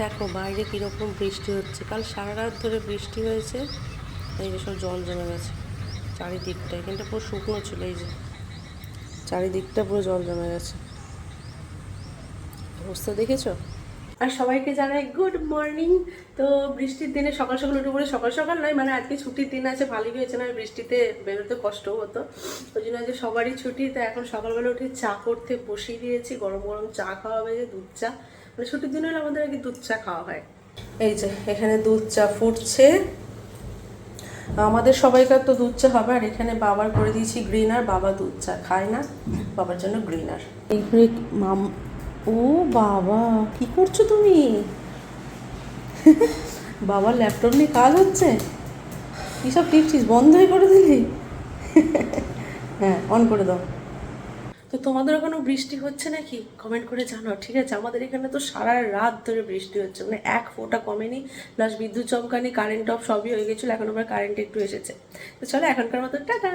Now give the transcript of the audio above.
দেখো বাইরে কীরকম বৃষ্টি হচ্ছে। কাল সারা রাত ধরে বৃষ্টি হয়েছে। এই যে সব জল জমে গেছে চারিদিকটা এখানটা পুরো শুকনো ছিল এই যে। চারিদিকটা পুরো জল জমে গেছে। অবস্থা দেখেছ? আর সবাইকে জানাই গুড মর্নিং তো বৃষ্টির দিনে সকাল সকাল উঠে পড়ে, সকাল সকাল নয় মানে আজকে ছুটির দিন আছে, ভালোই হয়েছে না, বৃষ্টিতে বেরোতে কষ্ট হতো। ওই জন্য আজকে সবারই ছুটি তো এখন সকালবেলা উঠে চা করতে বসিয়ে দিয়েছি, গরম গরম চা খাওয়া যে দুধ চা। মানে ছুটির দিন হলে আমাদের আগে দুধ চা খাওয়া হয়। এই যে এখানে দুধ চা ফুটছে। আমাদের সবাইকার তো দুধ চা হবে আর এখানে বাবার করে দিয়েছি গ্রিনার বাবা দুধ চা খায় না। বাবার জন্য গ্রিনার এইখানে মাম ও বাবা কি করছ তুমি? বাবার ল্যাপটপ নিয়ে কাজ হচ্ছে? কী সব টিপছিস বন্ধই করে দিলি? হ্যাঁ অন করে দাও। তো তোমাদের ওখানে বৃষ্টি হচ্ছে নাকি? কমেন্ট করে জানাও, ঠিক আছে? আমাদের এখানে তো সারা রাত ধরে বৃষ্টি হচ্ছে মানে এক ফোঁটা কমেনি। প্লাস বিদ্যুৎ চমকানি কারেন্ট অফ সবই হয়ে গেছিল, এখন আবার কারেন্ট একটু এসেছে। তো চলো এখনকার মতো, টাটা!